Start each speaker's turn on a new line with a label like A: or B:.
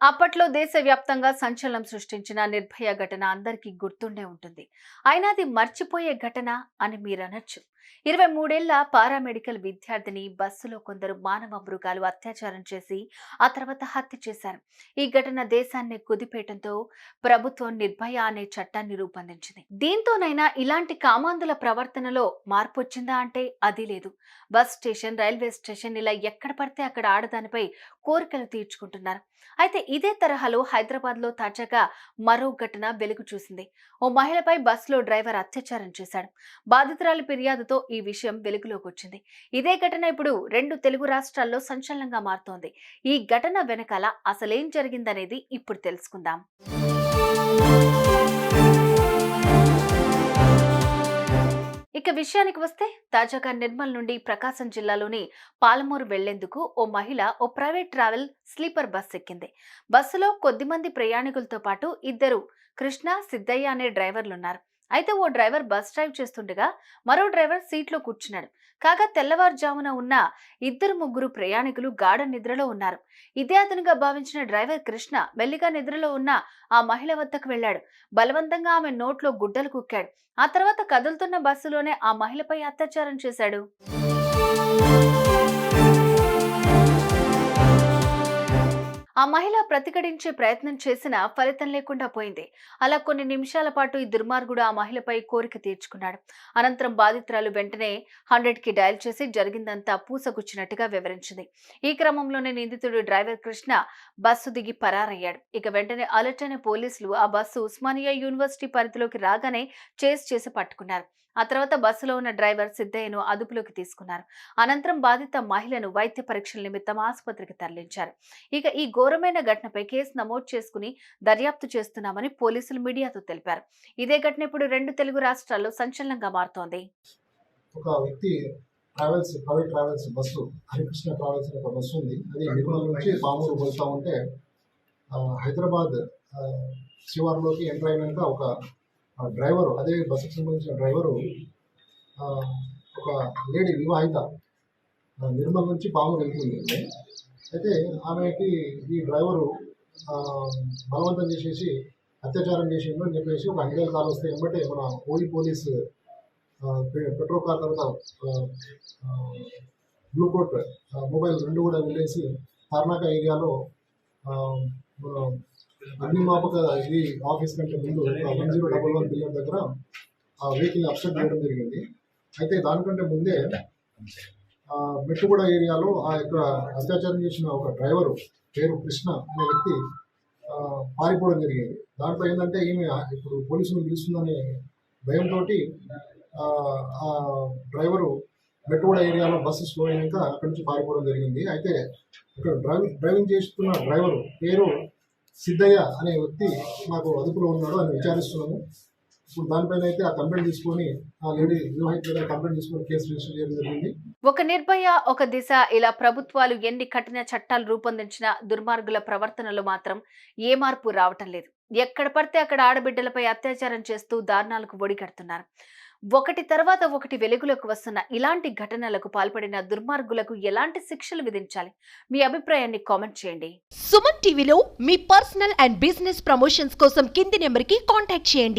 A: అప్పట్లో దేశవ్యాప్తంగా సంచలనం సృష్టించిన నిర్భయ ఘటన అందరికీ గుర్తుండే ఉంటుంది. అయినా అది మర్చిపోయే ఘటన అని మీరనొచ్చు. ఇరవై మూడేళ్ళ పారామెడికల్ విద్యార్థిని బస్సులో కొందరు మానవ మృగాలు అత్యాచారం చేసి ఆ తర్వాత హత్య చేశారు. ఈ ఘటన దేశాన్ని కుదిపేయడంతో ప్రభుత్వం నిర్భయ అనే చట్టాన్ని రూపొందించింది. దీంతోనైనా ఇలాంటి కామాంధుల ప్రవర్తనలో మార్పు వచ్చిందా అంటే అది లేదు. బస్ స్టేషన్ రైల్వే స్టేషన్ ఇలా ఎక్కడ పడితే అక్కడ ఆడదానిపై కోరికలు తీర్చుకుంటున్నారు. అయితే ఇదే తరహాలో హైదరాబాద్లో తాజాగా మరో ఘటన వెలుగు చూసింది. ఓ మహిళపై బస్సులో డ్రైవర్ అత్యాచారం చేశాడు. బాధితురాలి ఫిర్యాదుతో ఈ విషయం వెలుగులోకి వచ్చింది. ఇదే ఘటన ఇప్పుడు రెండు తెలుగు రాష్ట్రాల్లో సంచలనంగా మారుతోంది. ఈ ఘటన వెనకాల అసలేం జరిగిందనేది ఇప్పుడు తెలుసుకుందాం. ఇక విషయానికి వస్తే తాజాగా నిర్మల్ నుండి ప్రకాశం జిల్లాలోని పాలమూరు వెళ్ళేందుకు ఓ మహిళ ఓ ప్రైవేట్ ట్రావెల్ స్లీపర్ బస్ ఎక్కింది. బస్సులో కొద్దిమంది ప్రయాణికులతో పాటు ఇద్దరు కృష్ణ సిద్ధయ్య అనే డ్రైవర్లున్నారు అయితే ఓ డ్రైవర్ బస్ డ్రైవ్ చేస్తుండగా మరో డ్రైవర్ సీట్లో కూర్చున్నాడు. కాగా తెల్లవారుజామున ఉన్న ఇద్దరు ముగ్గురు ప్రయాణికులు గాఢ నిద్రలో ఉన్నారు. ఇదే అతనుగా భావించిన డ్రైవర్ కృష్ణ మెల్లిగా నిద్రలో ఉన్న ఆ మహిళ వద్దకు వెళ్ళాడు. బలవంతంగా ఆమె నోట్లో గుడ్డలు కుక్కాడు. ఆ తర్వాత కదులుతున్న బస్సులోనే ఆ మహిళపై అత్యాచారం చేశాడు. ప్రతిఘటించే ప్రయత్నం చేసినా ఫలితం లేకుండా పోయింది. అలా కొన్ని నిమిషాల పాటు ఈ దుర్మార్గుడు ఆ మహిళపై కోరిక తీర్చుకున్నాడు. అనంతరం బాధితురాలు వెంటనే హండ్రెడ్కి డయల్ చేసి జరిగిందంతా పూసగుచ్చినట్టుగా వివరించింది. ఈ క్రమంలోనే నిందితుడు డ్రైవర్ కృష్ణ బస్సు దిగి పరారయ్యాడు. ఇక వెంటనే అలర్ట్ అయిన పోలీసులు ఆ బస్సు ఉస్మానియా యూనివర్సిటీ పరిధిలోకి రాగానే చేస్ చేసి పట్టుకున్నారు. ఆ తర్వాత బస్సులో ఉన్న డ్రైవర్ సిద్ధయ్యను అదుపులోకి తీసుకున్నారు. అనంతరం బాధిత మహిళను వైద్య పరీక్షల నిమిత్తం ఆసుపత్రికి తరలించారు. ఇక ఈ ఘోరమైన ఘటనపై కేసు నమోదు చేసుకుని దర్యాప్తు చేస్తున్నామని పోలీసులు మీడియాతో తెలిపారు. ఇదే ఘటన ఇప్పుడు రెండు తెలుగు రాష్ట్రాల్లో సంచలనంగా మారుతోంది.
B: ఒక వ్యక్తి travels private travels bus Harikrishna travels ఒక బస్సు ఉంది. అది నిర్మల్ నుంచి పామూరు వెళ్తా ఉంటే హైదరాబాద్ శివార్లోకి ఎంటర్ అయినాక ఒక ఆ, డ్రైవరు అదే బస్సుకు సంబంధించిన డ్రైవరు ఒక లేడీ వివాహిత నిర్మల్ నుంచి పాము వెళ్తుంది అయితే ఆమెకి ఈ డ్రైవరు బలవంతం చేసేసి అత్యాచారం చేసిండు అని చెప్పేసి ఒక ఐదు కాల్ వస్తే ఏమంటే మన ఓడి పోలీస్ పె- పెట్రోల్ కార్ తర్వాత బ్లూ కోట్ మొబైల్ రెండు కూడా వెళ్ళేసి తార్నాక ఏరియాలో అగ్నిమాపక ఇది ఆఫీస్ కంటే ముందు one zero double one billion దగ్గర ఆ వెహికల్ అప్సెట్ చేయడం జరిగింది. అయితే దానికంటే ముందే మెట్టుగూడ ఏరియాలో ఆ యొక్క అత్యాచారం చేసిన ఒక డ్రైవరు పేరు కృష్ణ అనే వ్యక్తి పారిపోవడం జరిగింది. దాంట్లో ఏంటంటే ఈమె ఇప్పుడు పోలీసులు పిలుస్తుందనే భయంతో ఆ డ్రైవరు మెట్టుగూడ ఏరియాలో బస్సు స్లో అయినాక అక్కడి నుంచి పారిపోవడం జరిగింది. అయితే ఇక్కడ డ్రైవింగ్ డ్రైవింగ్ చేస్తున్న డ్రైవరు పేరు సిద్ధయ్య అనే వ్యక్తి మాకు అదుపులో ఉన్నాడు అని విచారిస్తున్నాము. ఇప్పుడు దానిపైన అయితే ఆ కంప్లైంట్ తీసుకొని ఆ లేడీ వివాహిత కంప్లైంట్ తీసుకొని కేసు రిజిస్టర్ చేయడం జరిగింది.
A: ఒక నిర్భయ ఒక దిశ ఇలా ప్రభుత్వాలు ఎన్ని కఠిన చట్టాలు రూపొందించినా దుర్మార్గుల ప్రవర్తనలో మాత్రం ఏ మార్పు రావటం లేదు. ఎక్కడ పడితే అక్కడ ఆడబిడ్డలపై అత్యాచారం చేస్తూ దారుణాలకు ఒడిగడుతున్నారు ఒకటి తర్వాత ఒకటి వెలుగులోకి వస్తున్న ఇలాంటి ఘటనలకు పాల్పడిన దుర్మార్గులకు ఎలాంటి శిక్షలు విధించాలి? మీ అభిప్రాయాన్ని కామెంట్ చేయండి.
C: సుమన్ టీవీలో మీ పర్సనల్ అండ్ బిజినెస్ ప్రమోషన్స్ కోసం కింది నెంబర్కి కాంటాక్ట్ చేయండి.